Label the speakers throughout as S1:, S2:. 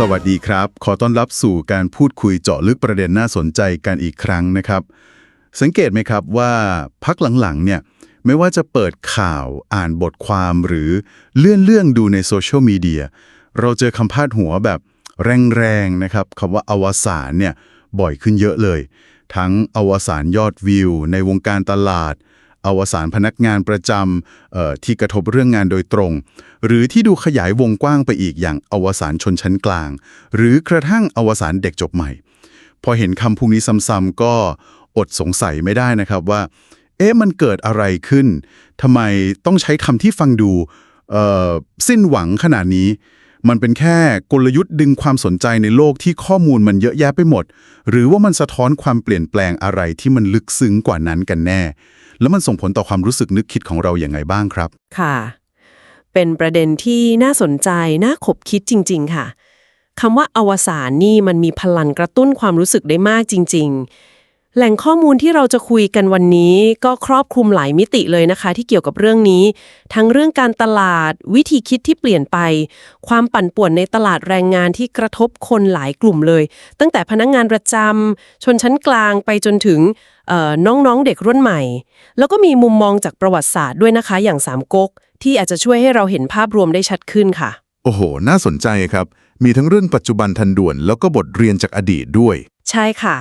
S1: สวัสดีครับ ขอต้อนรับสู่การพูดคุยเจาะลึกประเด็นน่าสนใจกันอีกครั้งนะครับ สังเกตไหมครับว่าพักหลังๆเนี่ยไม่ว่าจะเปิดข่าวอ่านบทความหรือเลื่อนเรื่องดูในโซเชียลมีเดียเราเจอคำพาดหัวแบบแรงๆนะครับคำว่าอวสานเนี่ยบ่อยขึ้นเยอะเลย ทั้งอวสานยอดวิว ในวงการตลาด อวสานพนักงานประจำที่กระทบเรื่องงานโดยตรง หรือที่ดูขยายวงกว้างไปอีกอย่างอวสานชนชั้นกลาง หรือกระทั่งอวสานเด็กจบใหม่ พอเห็นคำพวกนี้ซ้ำๆก็อดสงสัยไม่ได้นะครับว่า เอ๊ะมันเกิดอะไรขึ้นทำไมต้องใช้คำที่ฟังดูสิ้นหวังขนาดนี้ มันเป็นแค่กลยุทธ์ดึงความสนใจในโลกที่ข้อมูลมันเยอะแยะไปหมด หรือว่ามันสะท้อนความเปลี่ยนแปลงอะไรที่มันลึกซึ้งกว่านั้นกันแน่ แล้วมันส่งผลต่อความรู้สึกนึกคิดของเราอย่างไงบ้างครับ
S2: ค่ะ เป็นประเด็นที่น่าสนใจน่าขบคิดจริง ๆ ค่ะคำว่าอวสานนี่มันมีพลังกระตุ้นความรู้สึกได้มากจริง ๆ แหล่งข้อมูลที่เราจะคุยกันวันนี้ก็ครอบคลุมหลายมิติเลยนะคะ ที่เกี่ยวกับเรื่องนี้ ทั้งเรื่องการตลาด วิธีคิดที่เปลี่ยนไป ความปั่นป่วนในตลาดแรงงานที่กระทบคนหลายกลุ่มเลย ตั้งแต่พนักงงานประจำชนชั้นกลางไปจนถึงเอ่อน้องๆเด็กรุ่นใหม่ แล้วก็มีมุมมองจากประวัติศาสตร์ด้วยนะคะ อย่างสามก๊กที่อาจจะช่วยให้เราเห็นภาพรวมได้ชัดขึ้นค่ะ
S3: โอ้โห น่าสนใจครับ มีทั้งเรื่องปัจจุบันทันด่วน แล้วก็บทเรียนจากอดีตด้วย
S2: ใช่ค่ะ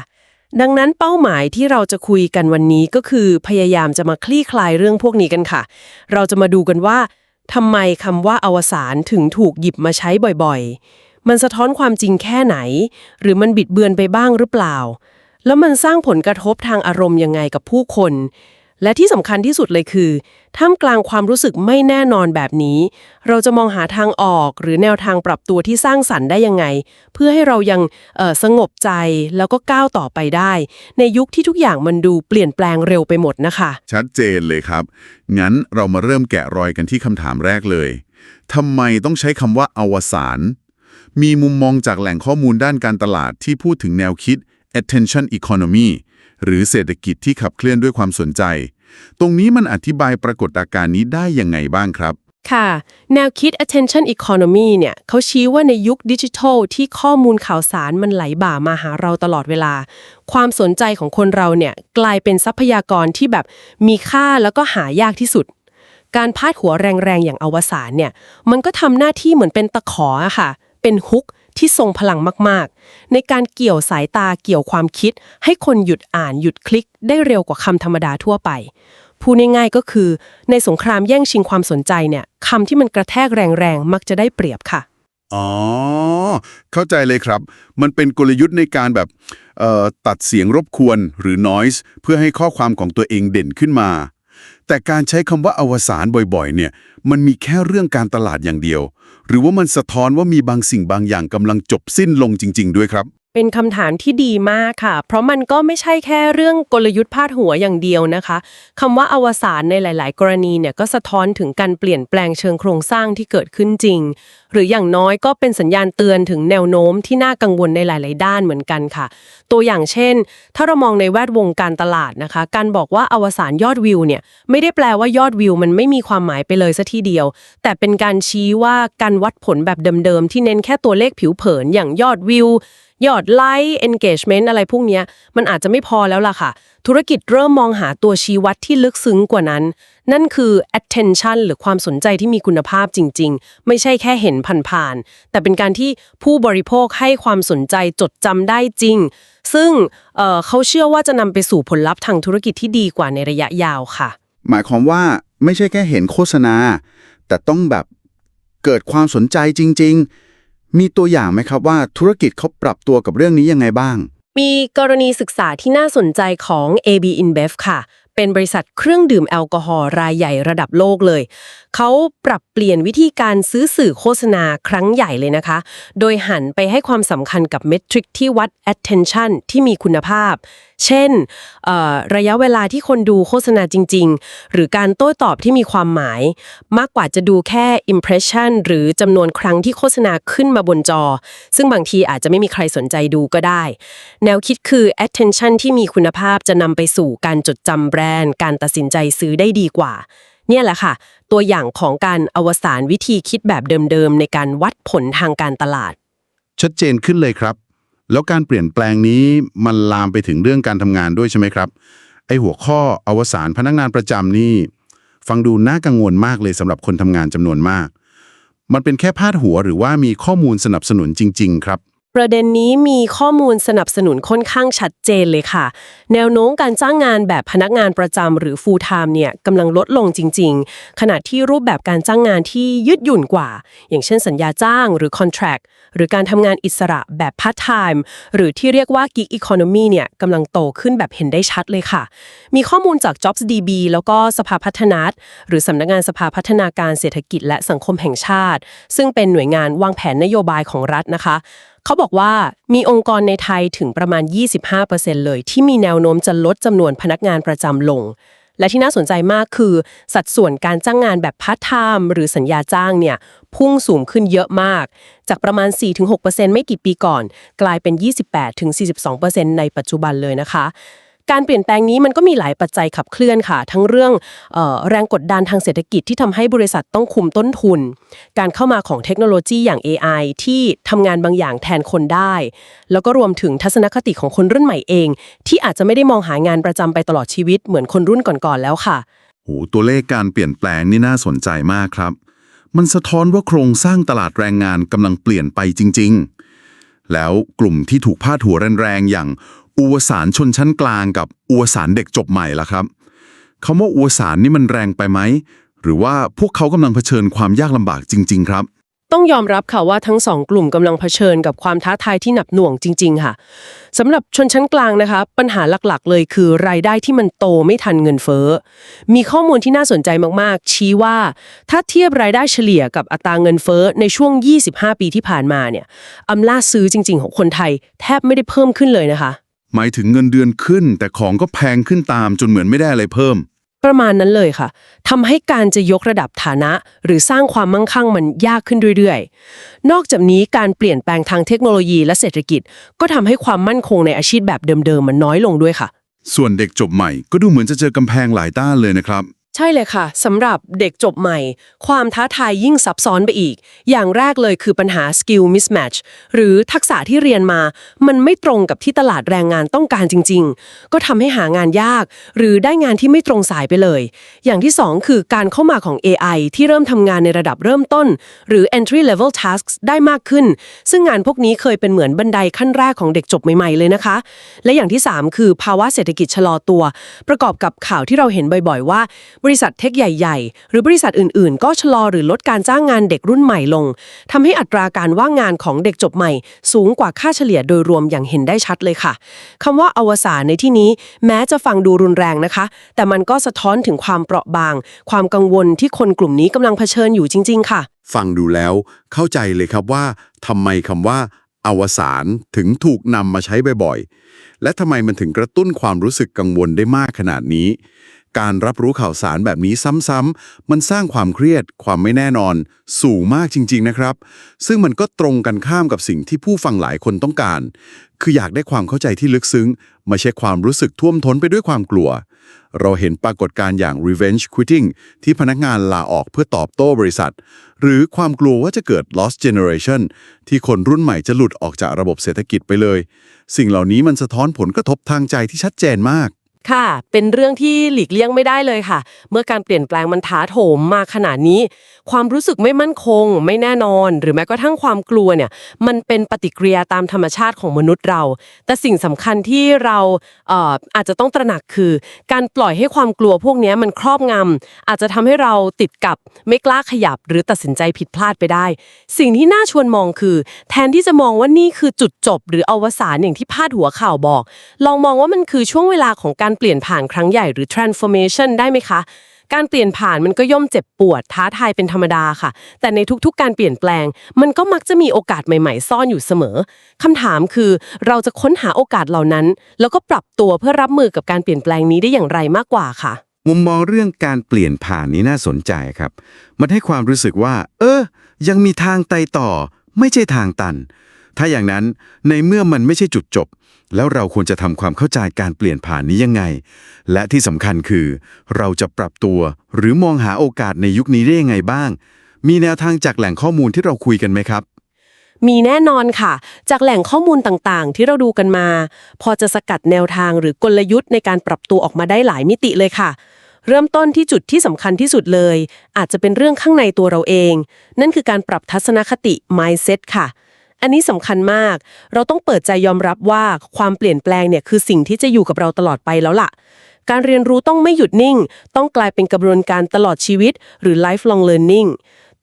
S2: ดังนั้นเป้าหมายที่เราจะคุยกันวันนี้ก็คือพยายามจะมาคลี่คลายเรื่องพวกนี้กันค่ะ เราจะมาดูกันว่าทำไมคำว่าอวสานถึงถูกหยิบมาใช้บ่อยๆ มันสะท้อนความจริงแค่ไหน หรือมันบิดเบือนไปบ้างหรือเปล่า แล้วมันสร้างผลกระทบทางอารมณ์ยังไงกับผู้คน และที่สำคัญที่สุดเลยคือ ท่ามกลางความรู้สึกไม่แน่นอนแบบนี้ เราจะมองหาทางออกหรือแนวทางปรับตัวที่สร้างสรรค์ได้ยังไง เพื่อให้เรายังสงบใจแล้วก็ก้าวต่อไปได้ ในยุคที่ทุกอย่างมันดูเปลี่ยนแปลงเร็วไปหมดนะคะ
S3: ชัดเจนเลยครับ งั้นเรามาเริ่มแกะรอยกันที่คำถามแรกเลยทำไมต้องใช้คำว่าอวสานมีมุมมองจากแหล่งข้อมูลด้านการตลาดที่พูดถึงแนวคิด attention economy หรือเศรษฐกิจที่ขับเคลื่อนด้วยความสนใจ ตรงนี้มันอธิบายปรากฏการณ์นี้ได้ยังไงบ้างครับ
S2: ค่ะ แนวคิด attention economy เนี่ยเขาชี้ว่าในยุคดิจิทัลที่ข้อมูลข่าวสารมันไหลบ่ามาหาเราตลอดเวลา ความสนใจของคนเราเนี่ยกลายเป็นทรัพยากรที่แบบมีค่าแล้วก็หายากที่สุด การพาดหัวแรงๆ อย่างอวสานเนี่ย มันก็ทำหน้าที่เหมือนเป็นตะขออะค่ะ เป็นฮุก ที่ทรงพลังมากๆ ในการเกี่ยวสายตาเกี่ยวความคิด ให้คนหยุดอ่านหยุดคลิกได้เร็วกว่าคำธรรมดาทั่วไปพูดง่ายๆก็คือ ในสงครามแย่งชิงความสนใจเนี่ยคำที่มันกระแทกแรงๆ มักจะได้เปรียบค่ะ
S3: อ๋อ เข้าใจเลยครับ มันเป็นกลยุทธ์ในการแบบตัดเสียงรบกวนหรือ noise เพื่อให้ข้อความของตัวเองเด่นขึ้นมา แต่การใช้คำว่าอวสานบ่อยๆ เนี่ย มันมีแค่เรื่องการตลาดอย่างเดียว หรือว่ามันสะท้อนว่ามีบางสิ่งบางอย่างกำลังจบสิ้นลงจริง ๆ ด้วยครับ
S2: เป็นคำถามที่ดีมากค่ะ เพราะมันก็ไม่ใช่แค่เรื่องกลยุทธ์พาดหัวอย่างเดียวนะคะคำว่าอวสานในหลาย ๆ กรณีเนี่ยก็สะท้อนถึงการเปลี่ยนแปลงเชิงโครงสร้างที่เกิดขึ้นจริง หรืออย่างน้อยก็เป็นสัญญาณเตือนถึงแนวโน้มที่น่ากังวลในหลาย ๆ ด้านเหมือนกันค่ะ ตัวอย่างเช่น ถ้าเรามองในแวดวงการตลาดนะคะ การบอกว่าอวสานยอดวิวเนี่ยไม่ได้แปลว่ายอดวิว มันไม่มีความหมายไปเลยซะทีเดียว แต่เป็นการชี้ว่าการวัดผลแบบเดิม ๆ ที่เน้นแค่ตัวเลขผิวเผินอย่างยอดวิว ยอดไลค์ engagement อะไรพวกนี้มันอาจจะไม่พอแล้วล่ะค่ะ ธุรกิจเริ่มมองหาตัวชี้วัดที่ลึกซึ้งกว่านั้น นั่นคือ attention หรือความสนใจที่มีคุณภาพจริง ๆ ไม่ใช่แค่เห็นผ่านๆแต่เป็นการที่ผู้บริโภคให้ความสนใจจดจำได้จริง ซึ่งเเขาเชื่อว่าจะนำไปสู่ผลลัพธ์ทางธุรกิจที่ดีกว่าในระยะยาวค่ะ
S1: หมายความว่าไม่ใช่แค่เห็นโฆษณา แต่ต้องแบบเกิดความสนใจจริง ๆ มีตัวอย่างไหมครับว่าธุรกิจเขาปรับตัวกับเรื่องนี้ยังไงบ้าง
S2: มีกรณีศึกษาที่น่าสนใจของ AB InBev ค่ะ เป็นบริษัทเครื่องดื่มแอลกอฮอล์รายใหญ่ระดับโลกเลย เขาปรับเปลี่ยนวิธีการซื้อสื่อโฆษณาครั้งใหญ่เลยนะคะ โดยหันไปให้ความสำคัญกับเมทริกที่วัด attention ที่มีคุณภาพ เช่นเอ่อระยะเวลาที่คนดูโฆษณาจริง ๆ หรือการโต้ตอบที่มีความหมาย มากกว่าจะดูแค่ impression หรือจำนวนครั้งที่โฆษณาขึ้นมาบนจอ ซึ่งบางทีอาจจะไม่มีใครสนใจดูก็ได้ แนวคิดคือ attention ที่มีคุณภาพจะนำไปสู่การจดจำแบรนด์ การตัดสินใจซื้อได้ดีกว่า เนี่ยแหละค่ะ ตัวอย่างของการอวสานวิธีคิดแบบเดิมๆ ในการวัดผลทางการตลาด
S4: ชัดเจนขึ้นเลยครับ แล้วการเปลี่ยนแปลงนี้มันลามไปถึงเรื่องการทำงานด้วยใช่ไหมครับ ไอหัวข้ออวสานพนักงานประจำนี่ ฟังดูน่ากังวลมากเลยสำหรับคนทำงานจำนวนมาก มันเป็นแค่พาดหัวหรือว่ามีข้อมูลสนับสนุนจริง ๆ ครับ
S2: ประเด็นนี้มีข้อมูลสนับสนุนค่อนข้างชัดเจนเลยค่ะ แนวโน้มการจ้างงานแบบพนักงานประจำหรือ full time เนี่ยกำลังลดลงจริง ๆ ขณะที่รูปแบบการจ้างงานที่ยืดหยุ่นกว่า อย่างเช่นสัญญาจ้างหรือ contract หรือการทำงานอิสระแบบ part time หรือที่เรียกว่า gig economy เนี่ยกำลังโตขึ้นแบบเห็นได้ชัดเลยค่ะ มีข้อมูลจาก JobsDB แล้วก็สภาพัฒนาหรือสำนักงานสภาพัฒนาการเศรษฐกิจและสังคมแห่งชาติ ซึ่งเป็นหน่วยงานวางแผนนโยบายของรัฐนะคะ เขาบอกว่ามีองค์กรในไทยถึงประมาณ 25%เลยที่มีแนวโน้มจะลดจำนวนพนักงานประจำลง และที่น่าสนใจมากคือ สัดส่วนการจ้างงานแบบพาร์ทไทม์หรือสัญญาจ้างเนี่ยพุ่งสูงขึ้นเยอะมาก จากประมาณ 4-6%ไม่กี่ปีก่อน กลายเป็น 28-42%ในปัจจุบันเลยนะคะ การเปลี่ยนแปลงนี้มันก็มีหลายปัจจัยขับเคลื่อนค่ะ ทั้งเรื่องออแรงกดดันทางเศรษฐกิจที่ทำให้บริษัทต้องคุมต้นทุน การเข้ามาของเทคโนโลยีอย่าง AI ที่ทำงานบางอย่างแทนคนได้ แล้วก็รวมถึงทัศนคติของคนรุ่นใหม่เอง ที่อาจจะไม่ได้มองหางานประจำไปตลอดชีวิตเหมือนคนรุ่นก่อนๆแล้วค่ะ
S1: โหตัวเลขการเปลี่ยนแปลงนี่น่าสนใจมากครับ มันสะท้อนว่าโครงสร้างตลาดแรงงานกำลังเปลี่ยนไปจริง ๆ แล้วกลุ่มที่ถูกพาดหัวแรงๆอย่าง อุวสานชนชั้นกลางกับอุวสานเด็กจบใหม่ล่ะครับคำว่าอุวสานนี่มันแรงไปไหม หรือว่าพวกเขากำลังเผชิญความยากลำบากจริง ๆ ครับ
S2: ต้องยอมรับค่ะว่าทั้งสองกลุ่มกำลังเผชิญกับความท้าทายที่หนักหน่วงจริง ๆ ค่ะสำหรับชนชั้นกลางนะคะ ปัญหาหลักๆ เลยคือรายได้ที่มันโตไม่ทันเงินเฟ้อ มีข้อมูลที่น่าสนใจมากๆ ชี้ว่าถ้าเทียบรายได้เฉลี่ยกับอัตราเงินเฟ้อในช่วง 25 ปีที่ผ่านมาเนี่ยอำนาจซื้อจริง ๆ ของคนไทย แทบไม่ได้เพิ่มขึ้นเลยนะคะ
S1: หมายถึงเงินเดือนขึ้น แต่ของก็แพงขึ้นตามจนเหมือนไม่ได้อะไรเพิ่ม
S2: ประมาณนั้นเลยค่ะทำให้การจะยกระดับฐานะ หรือสร้างความมั่งคั่งมันยากขึ้นเรื่อยๆ นอกจากนี้การเปลี่ยนแปลงทางเทคโนโลยีและเศรษฐกิจ ก็ทำให้ความมั่นคงในอาชีพแบบเดิมๆมันน้อยลงด้วยค่ะ
S1: ส่วนเด็กจบใหม่ก็ดูเหมือนจะเจอกำแพงหลายด้านเลยนะครับ
S2: ใช่เลยค่ะสำหรับเด็กจบใหม่ ความท้าทายยิ่งซับซ้อนไปอีก อย่างแรกเลยคือปัญหา skill mismatch หรือทักษะที่เรียนมา มันไม่ตรงกับที่ตลาดแรงงานต้องการจริง ๆ ก็ทำให้หางานยาก หรือได้งานที่ไม่ตรงสายไปเลย อย่างที่สองคือการเข้ามาของ AI ที่เริ่มทำงานในระดับเริ่มต้น หรือ entry level tasks ได้มากขึ้น ซึ่งงานพวกนี้เคยเป็นเหมือนบันไดขั้นแรกของเด็กจบใหม่ๆเลยนะคะ และอย่างที่สามคือภาวะเศรษฐกิจชะลอตัว ประกอบกับข่าวที่เราเห็นบ่อย ๆ ว่าบริษัทเทคใหญ่ ๆ หรือบริษัทอื่นๆ ก็ชะลอหรือลดการจ้างงานเด็กรุ่นใหม่ลงทำให้อัตราการว่างงานของเด็กจบใหม่ สูงกว่าค่าเฉลี่ยโดยรวมอย่างเห็นได้ชัดเลยค่ะคำว่าอวสานในที่นี้แม้จะฟังดูรุนแรงนะคะ แต่มันก็สะท้อนถึงความเปราะบาง ความกังวลที่คนกลุ่มนี้กำลังเผชิญอยู่จริง ๆ ค่ะ
S1: ฟังดูแล้ว เข้าใจเลยครับว่าทำไมคำว่าอวสานถึงถูกนำมาใช้บ่อยๆ และทำไมมันถึงกระตุ้นความรู้สึกกังวลได้มากขนาดนี้ การรับรู้ข่าวสารแบบนี้ซ้ำๆ มันสร้างความเครียด ความไม่แน่นอน สูงมากจริง ๆ นะครับ ซึ่งมันก็ตรงกันข้ามกับสิ่งที่ผู้ฟังหลายคนต้องการ คืออยากได้ความเข้าใจที่ลึกซึ้ง ไม่ใช่ความรู้สึกท่วมท้นไปด้วยความกลัว เราเห็นปรากฏการณ์อย่าง revenge quitting ที่พนักงานลาออกเพื่อตอบโต้บริษัท หรือความกลัวว่าจะเกิด lost generation ที่คนรุ่นใหม่จะหลุดออกจากระบบเศรษฐกิจไปเลย สิ่งเหล่านี้มันสะท้อนผลกระทบทางใจที่ชัดเจนมาก
S2: ค่ะ เป็นเรื่องที่หลีกเลี่ยงไม่ได้เลยค่ะ เมื่อการเปลี่ยนแปลงมันท้าโถมมาขนาดนี้ ความรู้สึกไม่มั่นคง ไม่แน่นอน หรือแม้กระทั่งความกลัวเนี่ย มันเป็นปฏิกิริยาตามธรรมชาติของมนุษย์เรา แต่สิ่งสำคัญที่เราเอ่ออาจจะต้องตระหนักคือ การปล่อยให้ความกลัวพวกนี้มันครอบงำอาจจะทำให้เราติดกับไม่กล้าขยับ หรือตัดสินใจผิดพลาดไปได้ สิ่งที่น่าชวนมองคือ แทนที่จะมองว่านี่คือจุดจบ หรืออวสานอย่างที่พาดหัวข่าวบอก ลองมองว่ามันคือช่วงเวลาของการเปลี่ยนผ่านครั้งใหญ่หรือ transformation ได้ไหมคะ การเปลี่ยนผ่านมันก็ย่อมเจ็บปวดท้าทายเป็นธรรมดาค่ะ แต่ในทุกๆ การเปลี่ยนแปลง มันก็มักจะมีโอกาสใหม่ๆ ซ่อนอยู่เสมอคำถามคือเราจะค้นหาโอกาสเหล่านั้น แล้วก็ปรับตัวเพื่อรับมือกับการเปลี่ยนแปลงนี้ได้อย่างไรมากกว่าค่ะ
S5: มุมมองเรื่องการเปลี่ยนผ่านนี้น่าสนใจครับ มันให้ความรู้สึกว่า เออ ยังมีทางไต่ต่อ ไม่ใช่ทางตัน ถ้าอย่างนั้นในเมื่อมันไม่ใช่จุดจบ แล้วเราควรจะทำความเข้าใจการเปลี่ยนผ่านนี้ยังไง และที่สำคัญคือ เราจะปรับตัวหรือมองหาโอกาสในยุคนี้ได้ยังไงบ้าง มีแนวทางจากแหล่งข้อมูลที่เราคุยกันไหมครับ
S2: มีแน่นอนค่ะ จากแหล่งข้อมูลต่างๆ ที่เราดูกันมา พอจะสกัดแนวทางหรือกลยุทธ์ในการปรับตัวออกมาได้หลายมิติเลยค่ะ เริ่มต้นที่จุดที่สำคัญที่สุดเลย อาจจะเป็นเรื่องข้างในตัวเราเอง นั่นคือการปรับทัศนคติ mindset ค่ะ อันนี้สำคัญมาก เราต้องเปิดใจยอมรับว่าความเปลี่ยนแปลงเนี่ยคือสิ่งที่จะอยู่กับเราตลอดไปแล้วล่ะ การเรียนรู้ต้องไม่หยุดนิ่ง ต้องกลายเป็นกระบวนการตลอดชีวิต หรือ lifelong learning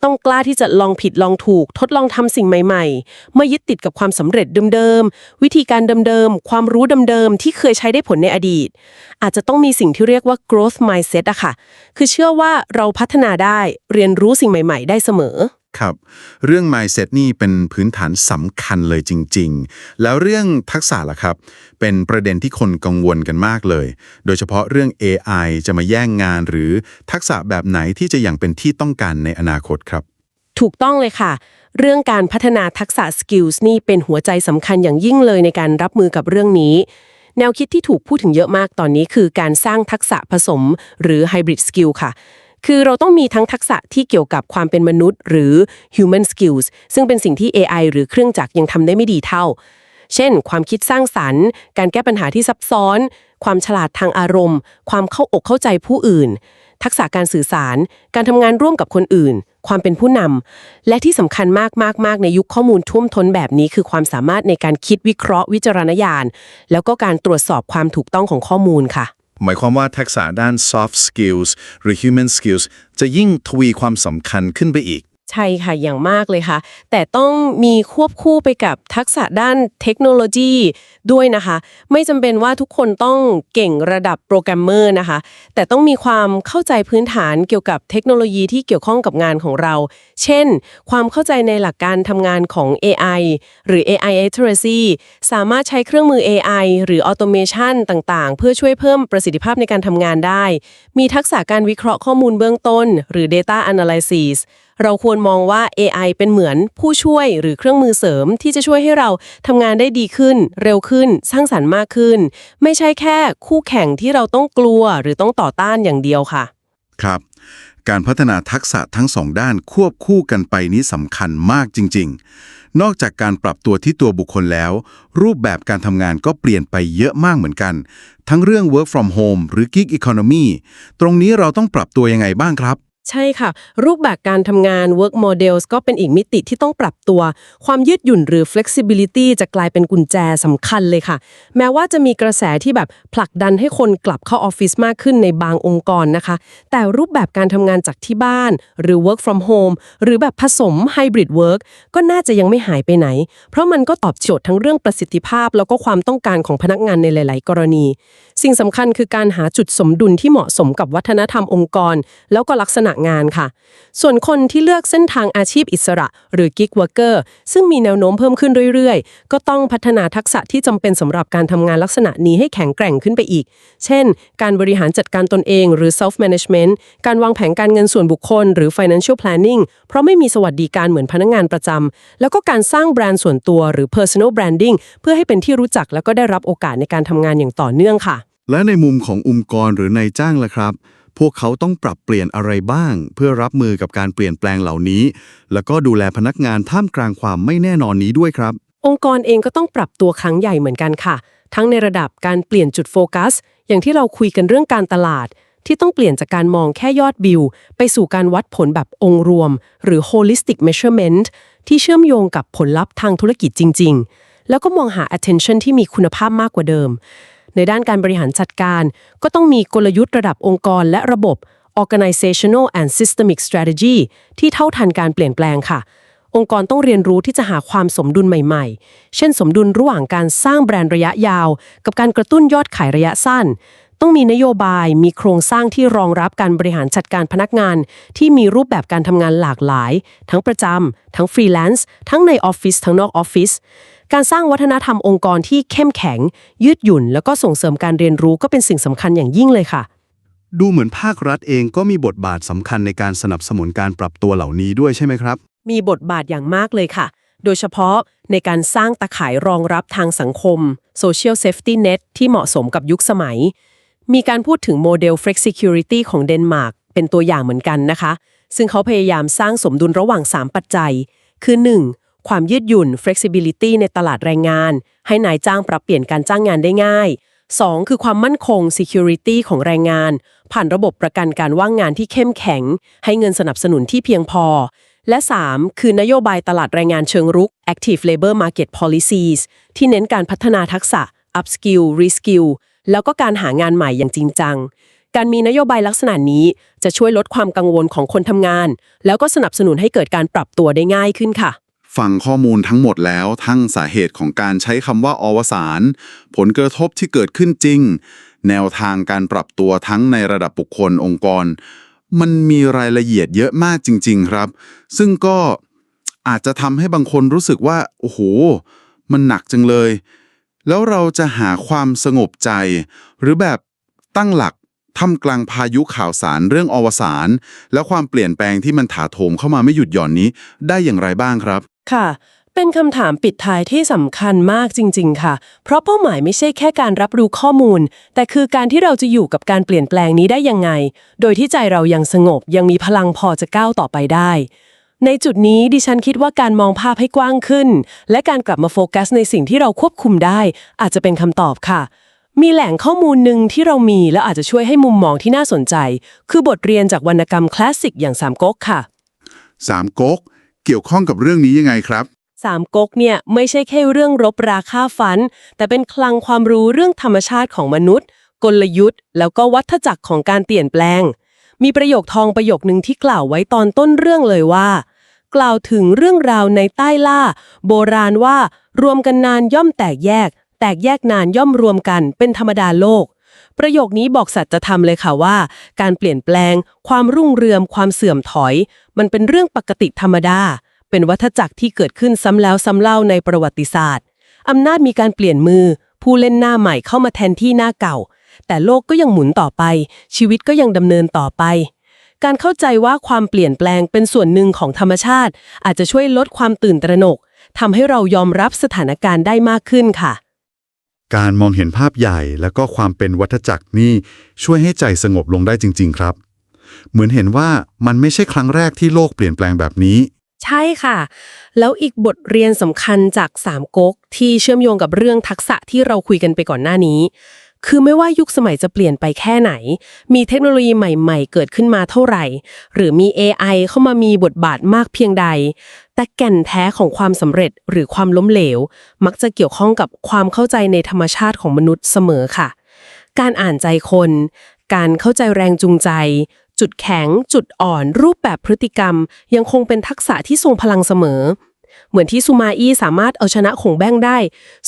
S2: ต้องกล้าที่จะลองผิดลองถูก ทดลองทำสิ่งใหม่ๆ ไม่ยึดติดกับความสำเร็จเดิมๆ วิธีการเดิมๆ ความรู้เดิมๆ ที่เคยใช้ได้ผลในอดีต อาจจะต้องมีสิ่งที่เรียกว่า growth mindset อะค่ะ คือเชื่อว่าเราพัฒนาได้เรียนรู้สิ่งใหม่ๆ ได้เสมอ
S1: ครับ เรื่อง mindset นี่เป็นพื้นฐานสำคัญเลยจริง ๆ แล้วเรื่องทักษะล่ะครับ เป็นประเด็นที่คนกังวลกันมากเลย โดยเฉพาะเรื่อง AI จะมาแย่งงานหรือทักษะแบบไหนที่จะอย่างเป็นที่ต้องการในอนาคตครับ
S2: ถูกต้องเลยค่ะ เรื่องการพัฒนาทักษะ skills นี่เป็นหัวใจสำคัญอย่างยิ่งเลยในการรับมือกับเรื่องนี้ แนวคิดที่ถูกพูดถึงเยอะมากตอนนี้คือการสร้างทักษะผสม หรือ hybrid skill ค่ะ คือเราต้องมีทั้งทักษะที่เกี่ยวกับความเป็นมนุษย์ หรือ human skills ซึ่งเป็นสิ่งที่ AI หรือเครื่องจักรยังทำได้ไม่ดีเท่า เช่น ความคิดสร้างสรรค์ การแก้ปัญหาที่ซับซ้อน ความฉลาดทางอารมณ์ ความเข้าอกเข้าใจผู้อื่น ทักษะการสื่อสาร การทำงานร่วมกับคนอื่น ความเป็นผู้นำและที่สำคัญมากมากในยุคข้อมูลท่วมท้นแบบนี้ คือความสามารถในการคิดวิเคราะห์วิจารณญาณแล้วก็การตรวจสอบความถูกต้องของข้อมูลค่ะ
S6: หมายความว่าทักษะด้าน soft skills หรือ human skills จะยิ่งทวีความสำคัญขึ้นไปอีก
S2: ใช่ค่ะอย่างมากเลยค่ะ แต่ต้องมีควบคู่ไปกับทักษะด้านเทคโนโลยีด้วยนะคะ ไม่จำเป็นว่าทุกคนต้องเก่งระดับโปรแกรมเมอร์นะคะ แต่ต้องมีความเข้าใจพื้นฐานเกี่ยวกับเทคโนโลยีที่เกี่ยวข้องกับงานของเรา เช่น ความเข้าใจในหลักการทำงานของ AI หรือ AI literacy สามารถใช้เครื่องมือ AI หรือ automation ต่างๆ เพื่อช่วยเพิ่มประสิทธิภาพในการทำงานได้ มีทักษะการวิเคราะห์ข้อมูลเบื้องต้น หรือ data analysis เราควรมองว่า AI เป็นเหมือนผู้ช่วยหรือเครื่องมือเสริมที่จะช่วยให้เราทำงานได้ดีขึ้น เร็วขึ้น สร้างสรรค์มากขึ้น ไม่ใช่แค่คู่แข่งที่เราต้องกลัวหรือต้องต่อต้านอย่างเดียวค่ะ
S1: ครับ การพัฒนาทักษะทั้งสองด้านควบคู่กันไปนี้สำคัญมากจริง ๆ นอกจากการปรับตัวที่ตัวบุคคลแล้ว รูปแบบการทำงานก็เปลี่ยนไปเยอะมากเหมือนกัน ทั้งเรื่อง work from home หรือ gig economy ตรงนี้เราต้องปรับตัวยังไงบ้างครับ
S2: ใช่ค่ะ รูปแบบการทำงาน work models ก็เป็นอีกมิติที่ต้องปรับตัว ความยืดหยุ่นหรือ flexibility จะกลายเป็นกุญแจสำคัญเลยค่ะ แม้ว่าจะมีกระแสที่แบบผลักดันให้คนกลับเข้าออฟฟิศมากขึ้นในบางองค์กรนะคะ แต่รูปแบบการทำงานจากที่บ้าน หรือ work from home หรือแบบผสม hybrid work ก็น่าจะยังไม่หายไปไหน เพราะมันก็ตอบโจทย์ทั้งเรื่องประสิทธิภาพ แล้วก็ความต้องการของพนักงานในหลาย ๆ กรณี สิ่งสำคัญคือการหาจุดสมดุลที่เหมาะสมกับวัฒนธรรมองค์กร แล้วก็ลักษณะงานค่ะ ส่วนคนที่เลือกเส้นทางอาชีพอิสระ หรือ gig worker ซึ่งมีแนวโน้มเพิ่มขึ้นเรื่อยๆ ก็ต้องพัฒนาทักษะที่จำเป็นสำหรับการทำงานลักษณะนี้ให้แข็งแกร่งขึ้นไปอีก เช่น การบริหารจัดการตนเองหรือ self management การวางแผนการเงินส่วนบุคคล หรือ financial planning เพราะไม่มีสวัสดิการเหมือนพนักงานประจำแล้วก็การสร้างแบรนด์ส่วนตัวหรือ personal branding เพื่อให้เป็นที่รู้จักแล้วก็ได้รับโอกาสในการทำงานอย่างต่อเนื่องค่ะ
S7: และในมุมขององค์กรหรือนายจ้างล่ะครับ พวกเขาต้องปรับเปลี่ยนอะไรบ้าง เพื่อรับมือกับการเปลี่ยนแปลงเหล่านี้ แล้วก็ดูแลพนักงานท่ามกลางความไม่แน่นอนนี้ด้วยครับ
S2: องค์กรเองก็ต้องปรับตัวครั้งใหญ่เหมือนกันค่ะ ทั้งในระดับการเปลี่ยนจุดโฟกัส อย่างที่เราคุยกันเรื่องการตลาด ที่ต้องเปลี่ยนจากการมองแค่ยอดบิลไปสู่การวัดผลแบบองค์รวม หรือ holistic measurement ที่เชื่อมโยงกับผลลัพธ์ทางธุรกิจจริง ๆ แล้วก็มองหา attention ที่มีคุณภาพมากกว่าเดิม ในด้านการบริหารจัดการ ก็ต้องมีกลยุทธ์ระดับองค์กรและระบบ organizational and systemic strategy ที่เท่าทันการเปลี่ยนแปลงค่ะ องค์กรต้องเรียนรู้ที่จะหาความสมดุลใหม่ๆ เช่น สมดุลระหว่างการสร้างแบรนด์ระยะยาว กับการกระตุ้นยอดขายระยะสั้น ต้องมีนโยบาย มีโครงสร้างที่รองรับการบริหารจัดการพนักงาน ที่มีรูปแบบการทำงานหลากหลาย ทั้งประจำทั้งฟรีแลนซ์ทั้งในออฟฟิศทั้งนอกออฟฟิศ การสร้างวัฒนธรรมองค์กรที่เข้มแข็ง ยืดหยุ่น แล้วก็ส่งเสริมการเรียนรู้ก็เป็นสิ่งสำคัญอย่างยิ่งเลยค่ะ
S7: ดูเหมือนภาครัฐเองก็มีบทบาทสำคัญในการสนับสนุนการปรับตัวเหล่านี้ด้วยใช่ไหมครับ
S2: มีบทบาทอย่างมากเลยค่ะ โดยเฉพาะในการสร้างตะข่ายรองรับทางสังคม Social Safety Net ที่เหมาะสมกับยุคสมัย มีการพูดถึงโมเดล Flex Security ของเดนมาร์กเป็นตัวอย่างเหมือนกันนะคะ ซึ่งเขาพยายามสร้างสมดุลระหว่าง 3 ปัจจัย คือ 1. ความยืดหยุ่น flexibility ในตลาดแรงงาน ให้นายจ้างปรับเปลี่ยนการจ้างงานได้ง่าย 2. คือความมั่นคง security ของแรงงาน ผ่านระบบประกันการว่างงานที่เข้มแข็ง ให้เงินสนับสนุนที่เพียงพอ และ 3. คือนโยบายตลาดแรงงานเชิงรุก active labor market policies ที่เน้นการพัฒนาทักษะ upskill reskill แล้วก็การหางานใหม่อย่างจริงจัง การมีนโยบายลักษณะนี้จะช่วยลดความกังวลของคนทำงาน แล้วก็สนับสนุนให้เกิดการปรับตัวได้ง่ายขึ้นค่ะ
S3: ฟังข้อมูลทั้งหมดแล้วทั้งสาเหตุของการใช้คำว่าอวสานผลกระทบที่เกิดขึ้นจริง แนวทางการปรับตัวทั้งในระดับบุคคลองค์กร มันมีรายละเอียดเยอะมากจริง ๆ ครับ ซึ่งก็อาจจะทำให้บางคนรู้สึกว่า โอ้โห มันหนักจังเลย แล้วเราจะหาความสงบใจ หรือแบบตั้งหลักท่ามกลางพายุข่าวสารเรื่องอวสานและความเปลี่ยนแปลงที่มันถาโถมเข้ามาไม่หยุดหย่อนนี้ได้อย่างไรบ้างครับ
S2: ค่ะ เป็นคำถามปิดท้ายที่สำคัญมากจริง ๆ ค่ะ เพราะเป้าหมายไม่ใช่แค่การรับรู้ข้อมูล แต่คือการที่เราจะอยู่กับการเปลี่ยนแปลงนี้ได้ยังไง โดยที่ใจเรายังสงบยังมีพลังพอจะก้าวต่อไปได้ ในจุดนี้ดิฉันคิดว่าการมองภาพให้กว้างขึ้น และการกลับมาโฟกัสในสิ่งที่เราควบคุมได้ อาจจะเป็นคำตอบค่ะมีแหล่งข้อมูลหนึ่งที่เรามีแล้วอาจจะช่วยให้มุมมองที่น่าสนใจ คือบทเรียนจากวรรณกรรมคลาสสิกอย่างสามก๊กค่ะ
S3: สามก๊ก เกี่ยวข้องกับเรื่องนี้ยังไงครับ
S2: สามก๊กเนี่ยไม่ใช่แค่เรื่องรบราค่าฟัน แต่เป็นคลังความรู้เรื่องธรรมชาติของมนุษย์ กลยุทธ์ แล้วก็วัฏจักรของการเปลี่ยนแปลง มีประโยคทองประโยคหนึ่งที่กล่าวไว้ตอนต้นเรื่องเลยว่า กล่าวถึงเรื่องราวในใต้ล่า โบราณว่ารวมกันนานย่อมแตกแยก แตกแยกนานย่อมรวมกันเป็นธรรมดาโลก ประโยคนี้บอกสัจธรรมเลยค่ะว่า การเปลี่ยนแปลง ความรุ่งเรืองความเสื่อมถอย มันเป็นเรื่องปกติธรรมดา เป็นวัฏจักรที่เกิดขึ้นซ้ำแล้วซ้ำเล่าในประวัติศาสตร์อำนาจมีการเปลี่ยนมือ ผู้เล่นหน้าใหม่เข้ามาแทนที่หน้าเก่า แต่โลกก็ยังหมุนต่อไป ชีวิตก็ยังดำเนินต่อไป การเข้าใจว่าความเปลี่ยนแปลงเป็นส่วนหนึ่งของธรรมชาติ อาจจะช่วยลดความตื่นตระหนกทำให้เรายอมรับสถานการณ์ได้มากขึ้นค่ะ
S1: การมองเห็นภาพใหญ่แล้วก็ความเป็นวัฏจักรนี่ช่วยให้ใจสงบลงได้จริง ๆ ครับ เหมือนเห็นว่ามันไม่ใช่ครั้งแรกที่โลกเปลี่ยนแปลงแบบนี้
S2: ใช่ค่ะ แล้วอีกบทเรียนสำคัญจากสามก๊กที่เชื่อมโยงกับเรื่องทักษะที่เราคุยกันไปก่อนหน้านี้ คือไม่ว่ายุคสมัยจะเปลี่ยนไปแค่ไหน มีเทคโนโลยีใหม่ ๆ เกิดขึ้นมาเท่าไหร่ หรือมี AI เข้ามามีบทบาทมากเพียงใด แต่แก่นแท้ของความสำเร็จหรือความล้มเหลว มักจะเกี่ยวข้องกับความเข้าใจในธรรมชาติของมนุษย์เสมอค่ะ การอ่านใจคน การเข้าใจแรงจูงใจ จุดแข็ง จุดอ่อน รูปแบบพฤติกรรม ยังคงเป็นทักษะที่ทรงพลังเสมอ เหมือนที่ซูมาอี้สามารถเอาชนะขงแบ้งได้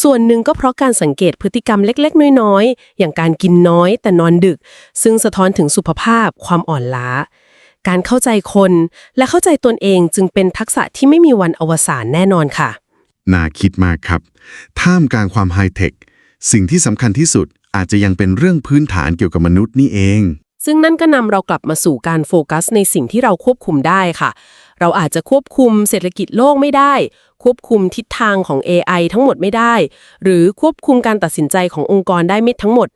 S2: ส่วนหนึ่งก็เพราะการสังเกตพฤติกรรมเล็ก ๆ น้อยๆอย่างการกินน้อย แต่นอนดึก ซึ่งสะท้อนถึงสุขภาพ ความอ่อนล้า การเข้าใจคนและเข้าใจตนเองจึงเป็นทักษะที่ไม่มีวันอวสานแน่นอนค่ะ
S3: น่าคิดมากครับ ท่ามกลางความไฮเทค สิ่งที่สำคัญที่สุดอาจจะยังเป็นเรื่องพื้นฐานเกี่ยวกับมนุษย์นี่เอง
S2: ซึ่งนั่นก็นำเรากลับมาสู่การโฟกัสในสิ่งที่เราควบคุมได้ค่ะ เราอาจจะควบคุมเศรษฐกิจโลกไม่ได้ ควบคุมทิศทางของ AI ทั้งหมดไม่ได้ หรือควบคุมการตัดสินใจขององค์กรได้ไม่ทั้งหมด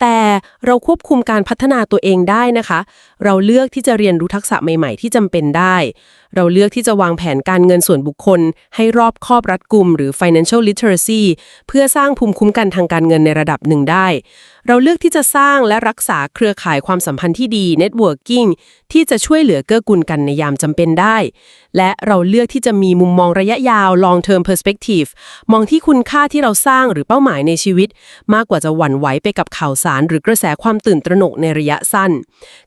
S2: แต่เราควบคุมการพัฒนาตัวเองได้นะคะ เราเลือกที่จะเรียนรู้ทักษะใหม่ ๆ ที่จำเป็นได้ เราเลือกที่จะวางแผนการเงินส่วนบุคคล ให้รอบคอบรัดกุมหรือ financial literacy เพื่อสร้างภูมิคุ้มกันทางการเงินในระดับหนึ่งได้ เราเลือกที่จะสร้างและรักษาเครือข่ายความสัมพันธ์ที่ดี networking ที่จะช่วยเหลือเกื้อกูลกันในยามจำเป็นได้ และเราเลือกที่จะมีมุมมองระยะยาว long term perspective มองที่คุณค่าที่เราสร้างหรือเป้าหมายในชีวิต มากกว่าจะหวั่นไหวไปกับข่าวสาร หรือกระแสความตื่นตระหนกในระยะสั้น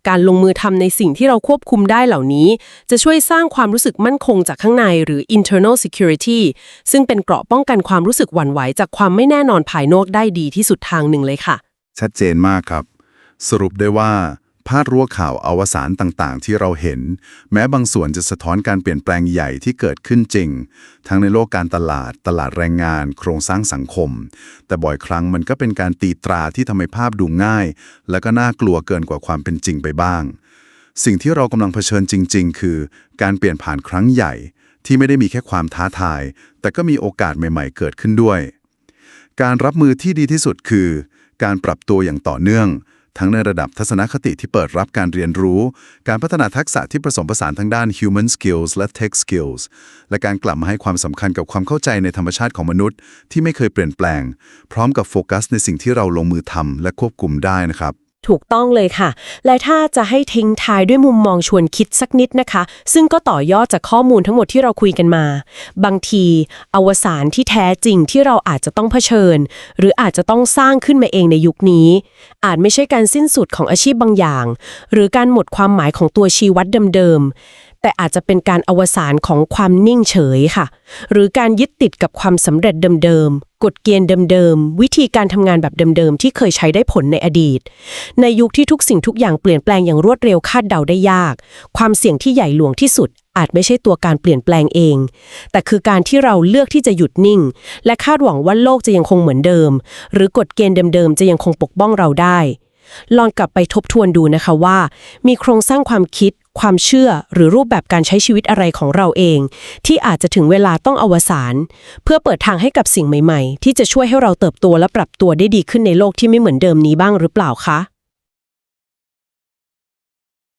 S2: การลงมือทำในสิ่งที่เราควบคุมได้เหล่านี้ จะช่วยสร้างความรู้สึกมั่นคงจากข้างในหรือ internal security ซึ่งเป็นเกราะป้องกันความรู้สึกหวั่นไหวจากความไม่แน่นอนภายนอกได้ดีที่สุดทางหนึ่งเลยค่ะ
S1: ชัดเจนมากครับ สรุปได้ว่าพาดรั้วข่าวอวสานต่างๆ ที่เราเห็น แม้บางส่วนจะสะท้อนการเปลี่ยนแปลงใหญ่ที่เกิดขึ้นจริง ทั้งในโลกการตลาดตลาดแรงงาน โครงสร้างสังคม แต่บ่อยครั้งมันก็เป็นการตีตราที่ทำให้ภาพดูง่าย และก็น่ากลัวเกินกว่าความเป็นจริงไปบ้าง สิ่งที่เรากำลังเผชิญจริง ๆ คือ การเปลี่ยนผ่านครั้งใหญ่ ที่ไม่ได้มีแค่ความท้าทาย แต่ก็มีโอกาสใหม่ ๆ เกิดขึ้นด้วย การรับมือที่ดีที่สุดคือ การปรับตัวอย่างต่อเนื่อง ทั้งในระดับทัศนคติที่เปิดรับการเรียนรู้ การพัฒนาทักษะที่ผสมผสานทั้งด้าน human skills และ tech skills และการกลับมาให้ความสำคัญกับความเข้าใจในธรรมชาติของมนุษย์ ที่ไม่เคยเปลี่ยนแปลง พร้อมกับโฟกัสในสิ่งที่เราลงมือทำและควบคุมได้นะครับ
S2: ถูกต้องเลยค่ะ และถ้าจะให้ทิ้งท้ายด้วยมุมมองชวนคิดสักนิดนะคะ ซึ่งก็ต่อยอดจากข้อมูลทั้งหมดที่เราคุยกันมา บางที อวสานที่แท้จริงที่เราอาจจะต้องเผชิญ หรืออาจจะต้องสร้างขึ้นมาเองในยุคนี้ อาจไม่ใช่การสิ้นสุดของอาชีพบางอย่าง หรือการหมดความหมายของตัวชีวัดเดิมๆ แต่อาจจะเป็นการอวสานของความนิ่งเฉยค่ะ หรือการยึดติดกับความสำเร็จเดิมๆกฎเกณฑ์เดิมๆ วิธีการทำงานแบบเดิมๆ ที่เคยใช้ได้ผลในอดีต ในยุคที่ทุกสิ่งทุกอย่างเปลี่ยนแปลงอย่างรวดเร็วคาดเดาได้ยาก ความเสี่ยงที่ใหญ่หลวงที่สุด อาจไม่ใช่ตัวการเปลี่ยนแปลงเอง แต่คือการที่เราเลือกที่จะหยุดนิ่ง และคาดหวังว่าโลกจะยังคงเหมือนเดิม หรือกฎเกณฑ์เดิมๆ จะยังคงปกป้องเราได้ลองกลับไปทบทวนดูนะคะว่า มีโครงสร้างความคิด ความเชื่อหรือรูปแบบการใช้ชีวิตอะไรของเราเอง ที่อาจจะถึงเวลาต้องอวสานเพื่อเปิดทางให้กับสิ่งใหม่ ๆ ที่จะช่วยให้เราเติบโตและปรับตัวได้ดีขึ้นในโลกที่ไม่เหมือนเดิมนี้บ้างหรือเปล่าคะ